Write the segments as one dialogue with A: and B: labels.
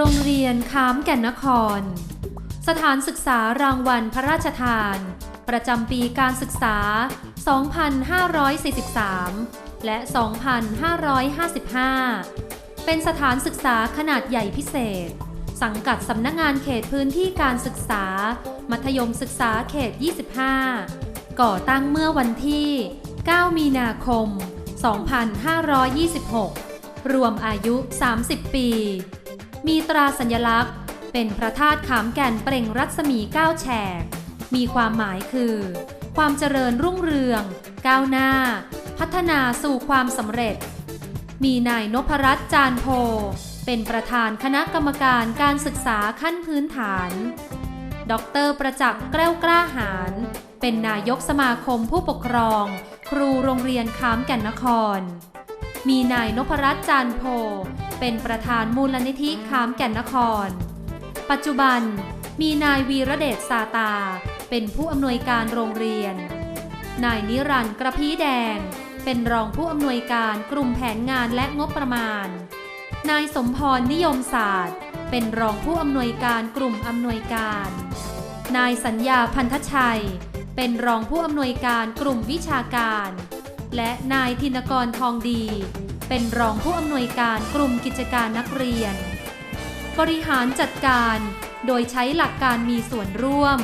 A: รงเรียนค้ามแก่นนคร สถานศึกษารางวัลพระราชทาน ประจำปีการศึกษา 2543 และ 2555 เป็นสถานศึกษาขนาดใหญ่พิเศษ สังกัดสำนักงานเขตพื้นที่การศึกษา มัธยมศึกษาเขต 25 ก่อตั้งเมื่อวันที่ 9 มีนาคม 2526 รวมอายุ 30 ปี มีตราสัญลักษณ์ เป็นพระธาตุขามแก่นเปล่งรัศมีก้าแฉก มีความหมายคือ ความเจริญรุ่งเรือง ก้าวหน้า พัฒนาสู่ความสำเร็จ มีนายนพรัตน์จานโพ เป็นประธานคณะกรรมการการศึกษาขั้นพื้นฐาน ดรประจักษ์แกล้วกล้าหาร เป็นนายกสมาคมผู้ปกครอง ครูโรงเรียนค้ามแก่นนคร มีนายนพรัตน์จานโพ เป็นประธานมูลนิธิค้ามแก่นนคร ปัจจุบันมีนายวีระเดชซาตา เป็นผู้อำนวยการโรงเรียน นายนิรันดร์กระพี้แดง เป็นรองผู้อำนวยการกลุ่มแผนงานและงบประมาณ นายสมพรนิยมศาสตร์ เป็นรองผู้อำนวยการกลุ่มอำนวยการ นายสัญญาพันธชัย เป็นรองผู้อำนวยการกลุ่มวิชาการ และนายธินกรทองดี เป็นรองผู้อำนวยการกลุ่มกิจการนักเรียน บริหารจัดการโดยใช้หลักการมีส่วนร่วม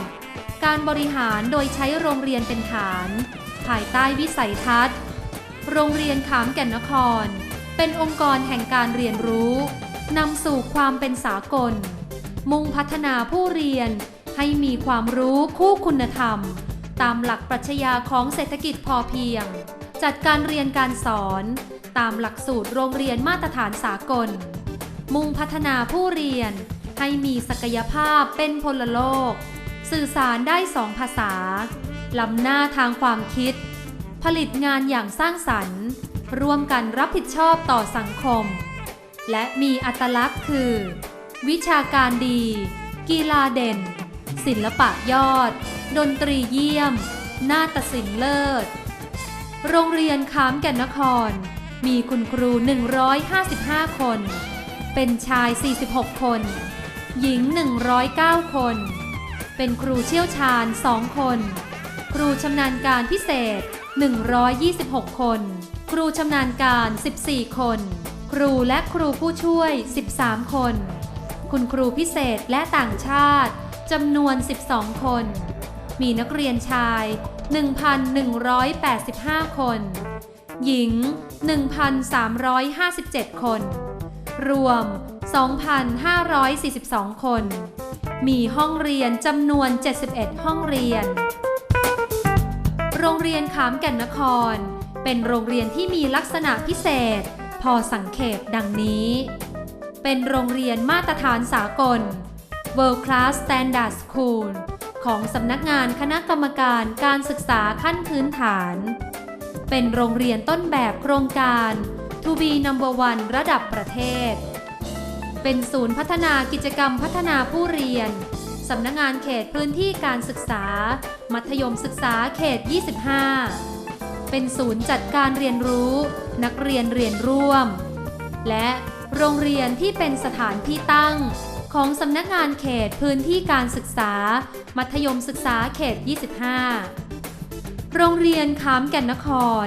A: การบริหารโดยใช้โรงเรียนเป็นฐาน ภายใต้วิสัยทัศน์ โรงเรียนขามแก่นนคร เป็นองค์กรแห่งการเรียนรู้นำสู่ความเป็นสากล มุ่งพัฒนาผู้เรียนให้มีความรู้คู่คุณธรรม ตามหลักปรัชญาของเศรษฐกิจพอเพียง จัดการเรียนการสอน ตามหลักสูตรโรงเรียนมาตรฐานสากล มุ่งพัฒนาผู้เรียนให้มีศักยภาพเป็นพลโลก สื่อสารได้สองภาษา ล้ำหน้าทางความคิด ผลิตงานอย่างสร้างสรรค์ ร่วมกันรับผิดชอบต่อสังคม และมีอัตลักษณ์คือ วิชาการดี กีฬาเด่น ศิลปะยอด ดนตรีเยี่ยม นาฏศิลป์เลิศ โรงเรียนคามแก่นนคร มีคุณครู 155 คน เป็นชาย 46 คน หญิง 109 คน เป็นครูเชี่ยวชาญ 2 คน ครูชำนาญการพิเศษ 126 คน ครูชำนาญการ 14 คน ครูและครูผู้ช่วย 13 คน คุณครูพิเศษและต่างชาติจำนวน 12 คน มีนักเรียนชาย 1,185 คน หญิง 1,357 คน รวม 2,542 คน มีห้องเรียนจำนวน 71 ห้องเรียน โรงเรียนขามแก่นนคร เป็นโรงเรียนที่มีลักษณะพิเศษ พอสังเขปดังนี้ เป็นโรงเรียนมาตรฐานสากล World Class Standard School ของสำนักงานคณะกรรมการการศึกษาขั้นพื้นฐาน เป็นโรงเรียนต้นแบบโครงการ To be number one ระดับประเทศ เป็นศูนย์พัฒนากิจกรรมพัฒนาผู้เรียน สำนักงานเขตพื้นที่การศึกษา มัธยมศึกษาเขต 25 เป็นศูนย์จัดการเรียนรู้ นักเรียนเรียนร่วม และโรงเรียนที่เป็นสถานที่ตั้ง ของสำนักงานเขตพื้นที่การศึกษา มัธยมศึกษาเขต 25 โรงเรียนค้ามแก่นนคร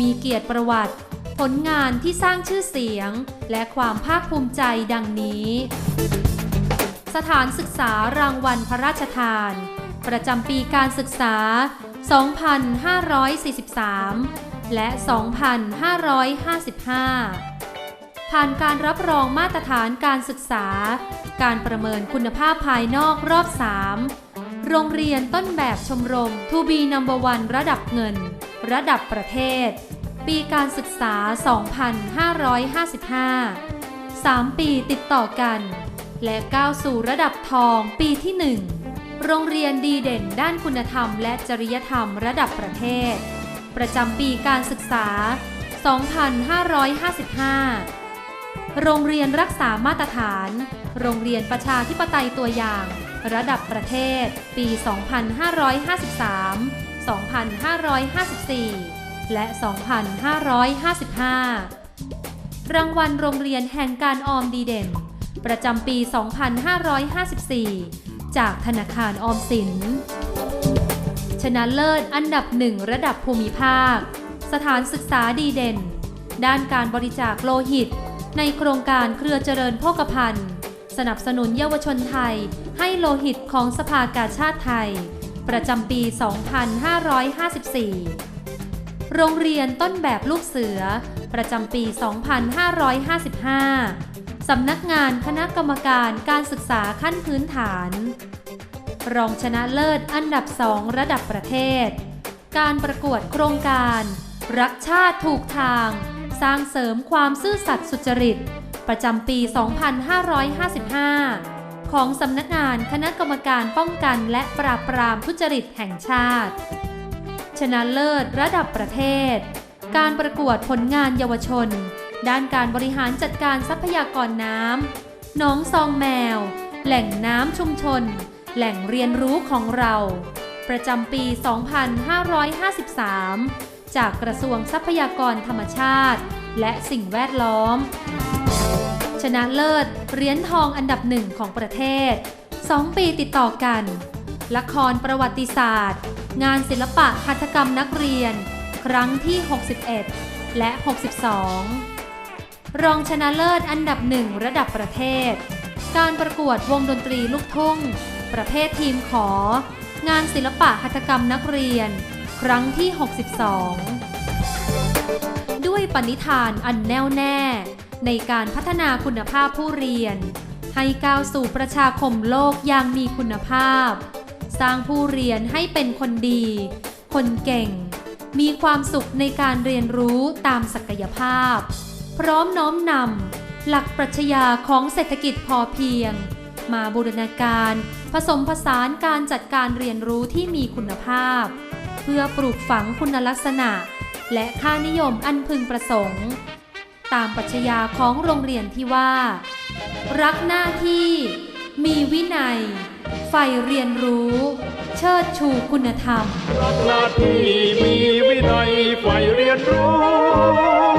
A: มีเกียรติประวัติ ผลงานที่สร้างชื่อเสียง และความภาคภูมิใจดังนี้ สถานศึกษารางวัลพระราชทาน ประจำปีการศึกษา 2543 และ 2555ผ่านการรับรองมาตรฐานการศึกษา การประเมินคุณภาพภายนอกรอบ 3 โรงเรียนต้นแบบชมรม To be number one ระดับเงิน ระดับประเทศ ปีการศึกษา 2555 3 ปีติดต่อกัน และก้าวสู่ระดับทองปีที่ 1 โรงเรียนดีเด่นด้านคุณธรรมและจริยธรรมระดับประเทศ ประจำปีการศึกษา 2555 โรงเรียนรักษามาตรฐาน โรงเรียนประชาธิปไตยตัวอย่าง ระดับประเทศ ปี 2553 2554 และ 2555 รางวัลโรงเรียนแห่งการออมดีเด่น ประจำปี 2554 จากธนาคารออมสิน ชนะเลิศอันดับหนึ่งระดับภูมิภาค สถานศึกษาดีเด่น ด้านการบริจาคโลหิต ในโครงการเครือเจริญโภคภัณฑ์ สนับสนุนเยาวชนไทย ให้โลหิตของสภากาชาติไทย ประจำปี 2554 โรงเรียนต้นแบบลูกเสือ ประจำปี 2555 สำนักงานคณะกรรมการการศึกษาขั้นพื้นฐาน รองชนะเลิศอันดับสองระดับประเทศ การประกวดโครงการ รักชาติถูกทาง สร้างเสริมความซื่อสัตย์สุจริต ประจำปี 2555 ของสำนักงานคณะกรรมการป้องกันและปราบปรามทุจริตแห่งชาติ ชนะเลิศระดับประเทศ การประกวดผลงานเยาวชน ด้านการบริหารจัดการทรัพยากรน้ำหนองซองแมว แหล่งน้ำชุมชน แหล่งเรียนรู้ของเรา ประจำปี 2553 จากกระทรวงทรัพยากรธรรมชาติ และสิ่งแวดล้อม ชนะเลิศเหรียญทองอันดับหนึ่งของประเทศ 2 ปีติดต่อกัน ละครประวัติศาสตร์ งานศิลปะหัตถกรรมนักเรียน ครั้งที่ 61 และ 62 รองชนะเลิศอันดับหนึ่งระดับประเทศ การประกวดวงดนตรีลูกทุ่ง ประเภททีมขอ งานศิลปะหัตถกรรมนักเรียน ครั้งที่ 62 ด้วยปณิธานอันแน่วแน่ ในการพัฒนาคุณภาพผู้เรียน ให้ก้าวสู่ประชาคมโลกอย่างมีคุณภาพ สร้างผู้เรียนให้เป็นคนดี คนเก่ง มีความสุขในการเรียนรู้ตามศักยภาพ พร้อมน้อมนำหลักปรัชญาของเศรษฐกิจพอเพียง มาบูรณาการ ผสมผสานการจัดการเรียนรู้ที่มีคุณภาพ เพื่อปลูกฝังคุณลักษณะ และค่านิยมอันพึงประสงค์ ตามปรัชญาของโรงเรียนที่ว่า รักหน้าที่ มีวินัยใฝ่เรียนรู้ เชิดชูคุณธรรม
B: รักหน้าที่มีวินัยใฝ่เรียนรู้